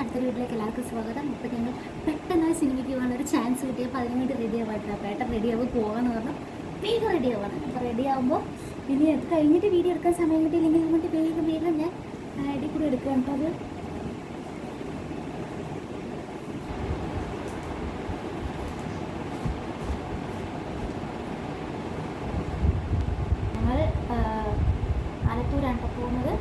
അടുത്തൊരു വീട്ടിലേക്ക് എല്ലാവർക്കും സ്വാഗതം. അപ്പോൾ ഞങ്ങൾ പെട്ടെന്ന് സിനിമയ്ക്ക് പോകാൻ ഒരു ചാൻസ് കിട്ടിയപ്പോൾ അതിന് വേണ്ടി റെഡി ആവാട്ടോ പേട്ട റെഡി ആവുക പോകാമെന്ന് പറഞ്ഞു. വേഗം റെഡി ആവാണ്. അപ്പോൾ റെഡി ആകുമ്പോൾ ഇനി കഴിഞ്ഞിട്ട് വീഡിയോ എടുക്കാൻ സമയം കിട്ടിയില്ലെങ്കിൽ അങ്ങോട്ട് വേഗം വേഗം ഞാൻ. ഐ ഡി കൂടെ എടുക്കാം അപ്പോൾ അത് ഞങ്ങൾ ആലത്തൂരാണ് കേട്ടോ പോകുന്നത്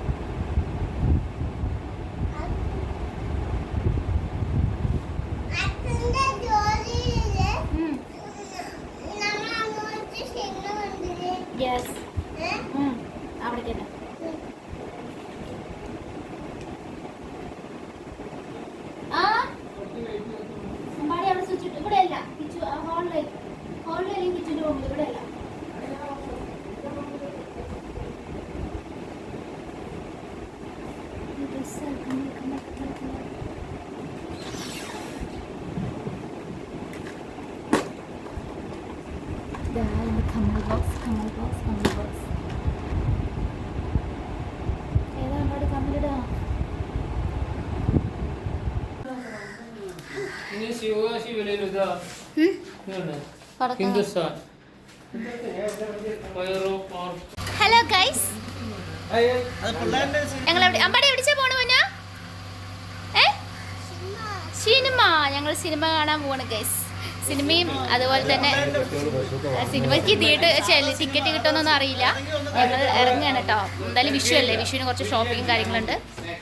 അച്ഛന്റെ ജോലിയിൽ ഉം. നമ്മൾ അങ്ങോട്ട് ചെല്ലുന്നുണ്ടല്ലേ യെസ് ഉം. അവിടേക്ക് തന്നെ ആ അമ്പാടി അവിടെ സ്വിച്ച് ഇട്ടു ഇവിടെ അല്ല കിച്ചു ഹോളിൽ ഹോളിൽ അല്ലെങ്കിൽ കിച്ചന്റെ റൂമിൽ ഇവിടെ അല്ല ഡ്രസ്സ് കമ്മൽ ബോക്സ് കമ്മൽ ബോക്സ് കമ്മൽ ബോക്സ് കമ്മലിടുക ഹലോ ഗൈസ് ഞങ്ങൾ എവിടെ അമ്പാടി എവിടെ പോണു മോനാ ഏ സിനിമ ഞങ്ങൾ സിനിമ കാണാൻ പോവാണ് ഗൈസ് സിനിമയും അതുപോലെ തന്നെ സിനിമയ്ക്ക് തിയേറ്റർ ടിക്കറ്റ് കിട്ടുമെന്നൊന്നും അറിയില്ല. ഞങ്ങൾ ഇറങ്ങുകയാണ് കേട്ടോ എന്തായാലും വിഷു അല്ലേ? വിഷുവിന് കുറച്ച് ഷോപ്പിംഗ് കാര്യങ്ങളുണ്ട്.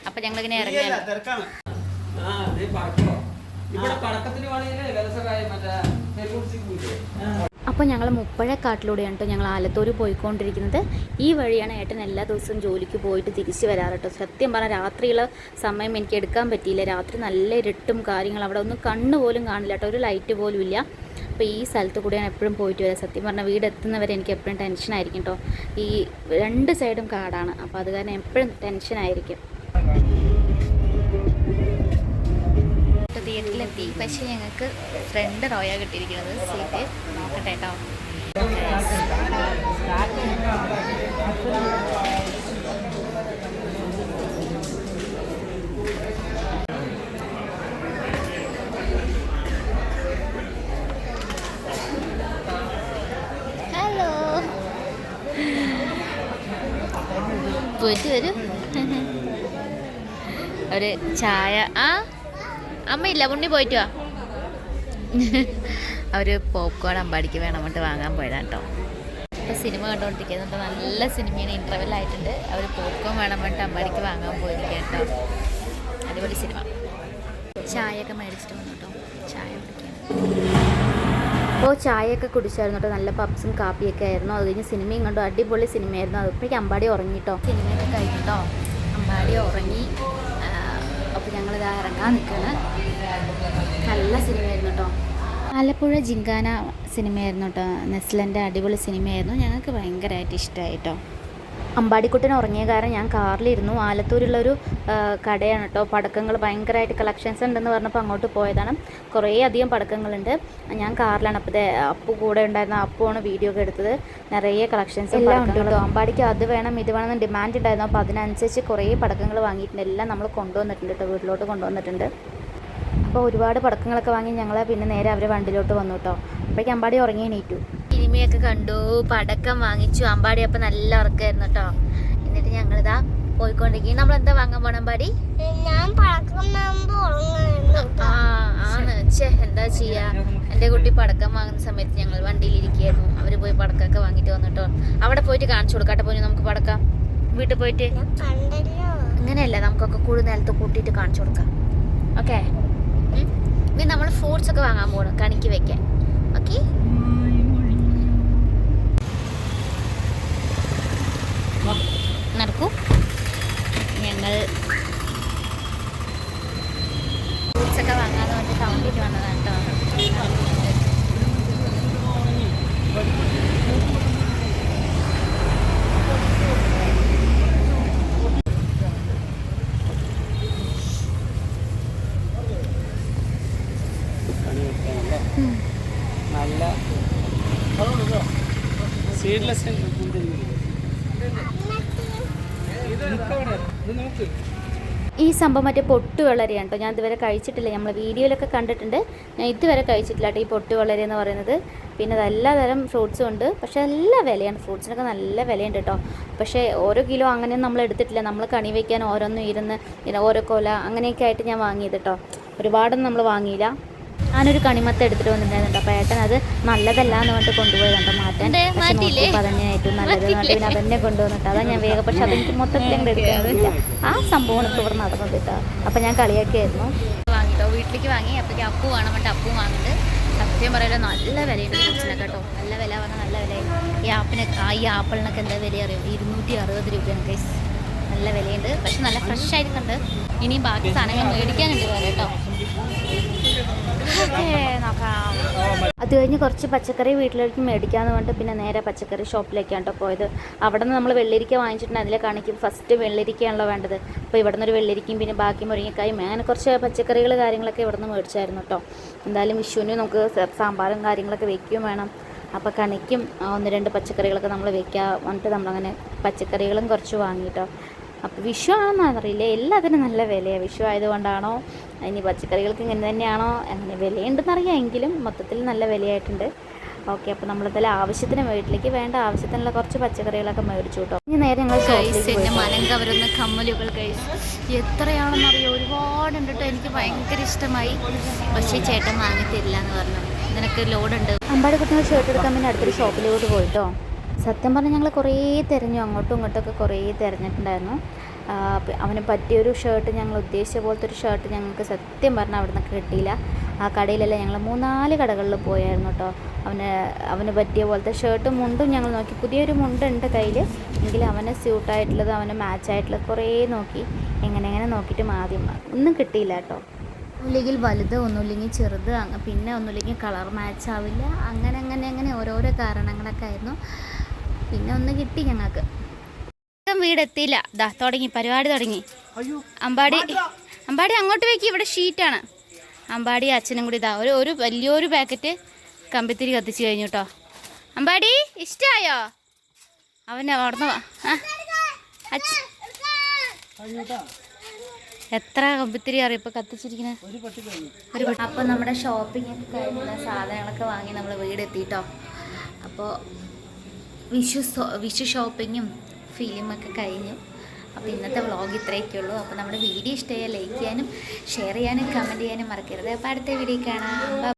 അപ്പൊ ഞങ്ങൾ ഇങ്ങനെ ഇറങ്ങുകയാണ് ആ അതെ പടക്കോ ഇവിടെ പടക്കത്തിന് വേണമെങ്കിൽ വിലസകായ മറ്റേ അപ്പോൾ ഞങ്ങൾ മുപ്പഴക്കാട്ടിലൂടെയാണ് കേട്ടോ ഞങ്ങൾ ആലത്തൂർ പോയിക്കൊണ്ടിരിക്കുന്നത്. ഈ വഴിയാണ് ഏട്ടൻ എല്ലാ ദിവസവും ജോലിക്ക് പോയിട്ട് തിരിച്ച് വരാറ് കേട്ടോ സത്യം പറഞ്ഞാൽ രാത്രിയുള്ള സമയം എനിക്ക് എടുക്കാൻ പറ്റിയില്ല. രാത്രി നല്ല ഇരുട്ടും കാര്യങ്ങൾ അവിടെ ഒന്നും കണ്ണ് പോലും കാണില്ല കേട്ടോ ഒരു ലൈറ്റ് പോലും ഇല്ല. അപ്പോൾ ഈ സ്ഥലത്ത് കൂടെയാണ് എപ്പോഴും പോയിട്ട് വരാം. സത്യം പറഞ്ഞാൽ വീട് എത്തുന്നവരെ എനിക്ക് എപ്പോഴും ടെൻഷനായിരിക്കും കേട്ടോ ഈ രണ്ട് സൈഡും കാടാണ്. അപ്പോൾ അത് കാരണം എപ്പോഴും ടെൻഷനായിരിക്കും തിയേറ്ററിലെത്തി പക്ഷേ ഞങ്ങൾക്ക് ഫ്രണ്ട് റോയാ കിട്ടിയിരിക്കുന്നത് സീറ്റ് നോക്കട്ടെ കേട്ടോ. ഹലോ പോയിട്ട് വരൂ. ഒരു ചായ ആ? അമ്മയില്ല ഉണ്ണി പോയിട്ട് വാ. അവർ പോപ്കോൺ അമ്പാടിക്ക് വേണം അങ്ങോട്ട് വാങ്ങാൻ പോയതാണ് കേട്ടോ ഇപ്പോൾ സിനിമ കണ്ടുകൊണ്ടിരിക്കുന്നുണ്ട് നല്ല സിനിമയാണ്. ഇന്റർവെൽ ആയിട്ടുണ്ട്. അവർ പോപ്കോൺ വേണം വേണ്ട അമ്പാടിക്ക് വാങ്ങാൻ പോയി കേട്ടോ അടിപൊളി സിനിമ. ചായയൊക്കെ മേടിച്ചിട്ട് വന്നു കേട്ടോ ചായ കുടിക്കാൻ. അപ്പോൾ ചായയൊക്കെ കുടിച്ചായിരുന്നു കേട്ടോ നല്ല പപ്സും കാപ്പിയൊക്കെ ആയിരുന്നു. അത് കഴിഞ്ഞ് സിനിമയും കണ്ടു. അടിപൊളി സിനിമയായിരുന്നു. അതിപ്പോഴേക്ക് അമ്പാടി ഉറങ്ങിട്ടോ സിനിമയൊക്കെ കഴിഞ്ഞിട്ടോ അമ്പാടി ഉറങ്ങി. അപ്പോൾ ഞങ്ങളിതാ ഇറങ്ങാൻ നിൽക്കുകയാണ് നല്ല സിനിമയായിരുന്നു കേട്ടോ ആലപ്പുഴ ജിങ്കാന സിനിമയായിരുന്നു കേട്ടോ നെസ്ലന്റെ അടിപൊളി സിനിമയായിരുന്നു. ഞങ്ങൾക്ക് ഭയങ്കരമായിട്ട് ഇഷ്ടമായി കേട്ടോ അമ്പാടിക്കുട്ടൻ ഉറങ്ങിയ കാരണം ഞാൻ കാറിലിരുന്നു. ആലത്തൂരുള്ളൊരു ഒരു കടയാണ് കേട്ടോ. പടക്കങ്ങൾ ഭയങ്കരമായിട്ട് കളക്ഷൻസ് ഉണ്ടെന്ന് പറഞ്ഞപ്പോൾ അങ്ങോട്ട് പോയതാണ്. കുറേ അധികം പടക്കങ്ങളുണ്ട്. ഞാൻ കാറിലാണ്. അപ്പോൾ അപ്പു കൂടെ ഉണ്ടായിരുന്ന അപ്പുവാണ് വീഡിയോ ഒക്കെ എടുത്തത്. നിറയെ കളക്ഷൻസ് എല്ലാം ഉണ്ട്? കേട്ടോ അമ്പാടിക്ക് അത് വേണം ഇത് വേണം എന്ന് ഡിമാൻഡ് ഉണ്ടായിരുന്നു. അപ്പോൾ അതിനനുസരിച്ച് കുറേ പടക്കങ്ങൾ വാങ്ങിയിട്ടുണ്ട്. എല്ലാം നമ്മൾ കൊണ്ടുവന്നിട്ടുണ്ട് കേട്ടോ. വീട്ടിലോട്ട് കൊണ്ടുവന്നിട്ടുണ്ട്. അപ്പോൾ ഒരുപാട് പടക്കങ്ങളൊക്കെ വാങ്ങി ഞങ്ങൾ പിന്നെ നേരെ അവരെ വണ്ടിയിലോട്ട് വന്നു കേട്ടോ. അപ്പോഴേക്കും അമ്പാടി ഉറങ്ങി എണീറ്റു. സിനിമയൊക്കെ കണ്ടു പടക്കം വാങ്ങിച്ചു. അമ്പാടി അപ്പം നല്ല ഉറക്കമായിരുന്നു കേട്ടോ എന്നിട്ട് ഞങ്ങളിതാ പോയിക്കൊണ്ടിരിക്കും നമ്മൾ എന്താ വാങ്ങാൻ പോണം ആ ആണ്. ചേ എന്താ ചെയ്യാ? എന്റെ കുട്ടി പടക്കം വാങ്ങുന്ന സമയത്ത് ഞങ്ങൾ വണ്ടിയിലിരിക്കുകയായിരുന്നു. അവർ പോയി പടക്കമൊക്കെ വാങ്ങിട്ട് വന്നിട്ടോ. അവിടെ പോയിട്ട് കാണിച്ചു കൊടുക്കാട്ടെ പോയി നമുക്ക് പടക്കാം. വീട്ടിൽ പോയിട്ട്? അങ്ങനെയല്ല നമുക്കൊക്കെ കൂടുതൽ നേരത്തെ കൂട്ടിയിട്ട് കാണിച്ചു കൊടുക്കാം. ഓക്കെ? ഇനി നമ്മൾ ഫ്രൂട്ട്സ് ഒക്കെ വാങ്ങാൻ പോകണം കണിക്ക് വെക്കാൻ. ഓക്കെ നടക്കൂ ഞങ്ങൾ ഫ്രൂട്ട്സ് ഒക്കെ വാങ്ങാന്ന് പറഞ്ഞ് ടൗണിലേക്ക് വന്നതാണ് കേട്ടോ നല്ല സീഡ്ലെസ് ഈ സംഭവം മറ്റേ പൊട്ട് വളരെയാണ് കേട്ടോ. ഞാൻ ഇതുവരെ കഴിച്ചിട്ടില്ല. നമ്മൾ വീഡിയോയിലൊക്കെ കണ്ടിട്ടുണ്ട്. ഞാൻ ഇതുവരെ കഴിച്ചിട്ടില്ല ഈ പൊട്ട് വളരെ എന്ന് പറയുന്നത്. പിന്നെ അത് എല്ലാ തരം ഫ്രൂട്ട്സും ഉണ്ട്. പക്ഷേ എല്ലാ വിലയാണ്. ഫ്രൂട്ട്സിനൊക്കെ നല്ല വിലയുണ്ട് കേട്ടോ. പക്ഷേ ഓരോ കിലോ അങ്ങനെയൊന്നും നമ്മൾ എടുത്തിട്ടില്ല. നമ്മൾ കണി വയ്ക്കാൻ ഓരോന്നും ഇരുന്ന് ഓരോ കൊല അങ്ങനെയൊക്കെ ആയിട്ട് ഞാൻ വാങ്ങിയത് കേട്ടോ. ഒരുപാടൊന്നും നമ്മൾ വാങ്ങിയില്ല. ഞാനൊരു കണിമത്ത എടുത്തിട്ട് വന്നിട്ടുണ്ടായിരുന്നു. അപ്പോൾ ഏട്ടൻ അത് നല്ലതല്ല എന്ന് പറഞ്ഞിട്ട് കൊണ്ടുപോയതുണ്ട് മാറ്റാൻ പറഞ്ഞ നോക്കിയപ്പോൾ അതന്നെ ഏറ്റവും നല്ലത് എന്ന് പറഞ്ഞിട്ട് പിന്നെ അതന്നെ കൊണ്ടുവന്നിട്ട് അതാ ഞാൻ വേഗം പക്ഷെ അതെനിക്ക് മൊത്തത്തിൽ അങ്ങോട്ട് എടുക്കാൻ ആ സംഭവമാണ് ഇപ്പോൾ ഇവിടെ നടന്നത് കേട്ടോ. അപ്പോൾ ഞാൻ കളിയാക്കിയായിരുന്നു. വാങ്ങിട്ടോ വീട്ടിലേക്ക് വാങ്ങി. അപ്പോഴേക്കും അപ്പു വേണം പറഞ്ഞിട്ട് അപ്പു വാങ്ങിട്ട് സത്യം പറയലോ നല്ല വിലയുണ്ട് ഫ്രൂട്ട്സിനൊക്കെ കേട്ടോ. നല്ല വില പറഞ്ഞാൽ നല്ല വില ഈ ആപ്പിന് ആ ഈ ആപ്പിളിനൊക്കെ എന്താ വില അറിയാം? ഇരുന്നൂറ്റി അറുപത് രൂപയാണ് കൈസ് നല്ല വിലയുണ്ട്. പക്ഷെ നല്ല ഫ്രഷ് ആയിട്ടുണ്ട് ഇനി ബാക്കി സാധനങ്ങൾ മേടിക്കാനുണ്ട് കേട്ടോ. അത് കഴിഞ്ഞ് കുറച്ച് പച്ചക്കറി വീട്ടിലേക്ക് മേടിക്കാന്ന് പറഞ്ഞിട്ട് പിന്നെ നേരെ പച്ചക്കറി ഷോപ്പിലേക്കാണ് കേട്ടോ പോയത്. അവിടെ നിന്ന് നമ്മൾ വെള്ളരിക്ക വാങ്ങിച്ചിട്ടുണ്ട്. അതിലെ കാണിക്കും. ഫസ്റ്റ് വെള്ളരിക്കയാണല്ലോ വേണ്ടത്. അപ്പോൾ ഇവിടെ നിന്നൊരു വെള്ളരിക്കയും പിന്നെ ബാക്കി മുരിങ്ങക്കായും അങ്ങനെ കുറച്ച് പച്ചക്കറികൾ കാര്യങ്ങളൊക്കെ ഇവിടെ നിന്ന് മേടിച്ചായിരുന്നു കേട്ടോ എന്തായാലും വിഷുവിന് നമുക്ക് സാമ്പാറും കാര്യങ്ങളൊക്കെ വെക്കുകയും വേണം. അപ്പോൾ കണിക്കും ഒന്ന് രണ്ട് പച്ചക്കറികളൊക്കെ നമ്മൾ വെക്കാൻ വന്നിട്ട് നമ്മളങ്ങനെ പച്ചക്കറികളും കുറച്ച് വാങ്ങിട്ടോ അപ്പോൾ വിഷു അറിയില്ല എല്ലാത്തിനും നല്ല വിലയാണ് വിഷു ആയതുകൊണ്ടാണോ? ഇനി പച്ചക്കറികൾക്ക് ഇങ്ങനെ തന്നെയാണോ? അങ്ങനെ വിലയുണ്ടെന്നറിയാം എങ്കിലും മൊത്തത്തിൽ നല്ല വിലയായിട്ടുണ്ട്. ഓക്കെ അപ്പോൾ നമ്മളെന്തായാലും ആവശ്യത്തിന് വീട്ടിലേക്ക് വേണ്ട ആവശ്യത്തിനുള്ള കുറച്ച് പച്ചക്കറികളൊക്കെ മേടിച്ചു കേട്ടോ. ഇനി നേരെ ഞങ്ങൾ മലങ്കവരുന്ന മനം കവരുന്ന കമ്മലുകൾ അറിയാം എത്രയാണെന്നറിയോ? ഒരുപാടുണ്ട് കേട്ടോ. എനിക്ക് ഭയങ്കര ഇഷ്ടമായി. പക്ഷേ ചേട്ടൻ വാങ്ങി തരില്ല എന്ന് പറഞ്ഞു. നിനക്ക് ലോഡുണ്ട് അമ്പാടി കുട്ടികൾ ഷർട്ട് എടുക്കാൻ പിന്നെ അടുത്തൊരു ഷോപ്പിലോട്ട് പോയിട്ടോ സത്യം പറഞ്ഞാൽ ഞങ്ങൾ കുറേ തിരഞ്ഞു. അങ്ങോട്ടും ഇങ്ങോട്ടൊക്കെ കുറേ തിരഞ്ഞിട്ടുണ്ടായിരുന്നു. അവന് പറ്റിയൊരു ഷർട്ട് ഞങ്ങൾ ഉദ്ദേശിച്ച പോലത്തെ ഒരു ഷർട്ട് ഞങ്ങൾക്ക് സത്യം പറഞ്ഞാൽ അവിടെ നിന്നൊക്കെ കിട്ടിയില്ല. ആ കടയിലല്ല ഞങ്ങൾ മൂന്നാൽ കടകളിൽ പോയായിരുന്നു കേട്ടോ അവന് അവന് പറ്റിയ പോലത്തെ ഷർട്ടും മുണ്ടും ഞങ്ങൾ നോക്കി. പുതിയൊരു മുണ്ടുണ്ട് കയ്യിൽ എങ്കിലും അവന് സ്യൂട്ടായിട്ടുള്ളത് അവന് മാച്ചായിട്ടുള്ളത് കുറേ നോക്കി. എങ്ങനെ എങ്ങനെ നോക്കിയിട്ട് ആദ്യം ഒന്നും കിട്ടിയില്ല കേട്ടോ ഒന്നുമില്ലെങ്കിൽ വലുത് ഒന്നുമില്ലെങ്കിൽ ചെറുത് പിന്നെ ഒന്നുമില്ലെങ്കിൽ കളർ മാച്ച് ആവില്ല. അങ്ങനെ അങ്ങനെ അങ്ങനെ ഓരോരോ കാരണങ്ങളൊക്കെ ആയിരുന്നു. പിന്നെ ഒന്ന് കിട്ടി ഞങ്ങൾക്ക്. വീടെത്തിയില്ല. ദാ തുടങ്ങി. പരിപാടി തുടങ്ങി. അമ്പാടി അമ്പാടി അങ്ങോട്ട് വെക്കി. ഇവിടെ ഷീറ്റാണ്. അമ്പാടി അച്ഛനും കൂടി ഇതാ ഒരു ഒരു വലിയൊരു പാക്കറ്റ് കമ്പിത്തിരി കത്തിച്ച് കഴിഞ്ഞു കേട്ടോ അമ്പാടി ഇഷ്ടമായോ അവനെ അവിടുന്ന് എത്ര കമ്പിത്തിരി അറിയാം ഇപ്പൊ കത്തിച്ചിരിക്കുന്നത് ഒരു അപ്പോൾ നമ്മുടെ ഷോപ്പിംഗ് ഒക്കെ സാധനങ്ങളൊക്കെ വാങ്ങി നമ്മൾ വീടെത്തിട്ടോ അപ്പോൾ വിഷു വിഷു ഷോപ്പിങ്ങും ഫിലിമൊക്കെ കഴിഞ്ഞു. അപ്പോൾ ഇന്നത്തെ വ്ളോഗ് ഇത്രയൊക്കെ ഉള്ളൂ. അപ്പോൾ നമ്മുടെ വീഡിയോ ഇഷ്ടമായ ലൈക്ക് ചെയ്യാനും ഷെയർ ചെയ്യാനും കമന്റ് ചെയ്യാനും മറക്കരുത്. അപ്പോൾ അടുത്ത വീഡിയോ കാണാം.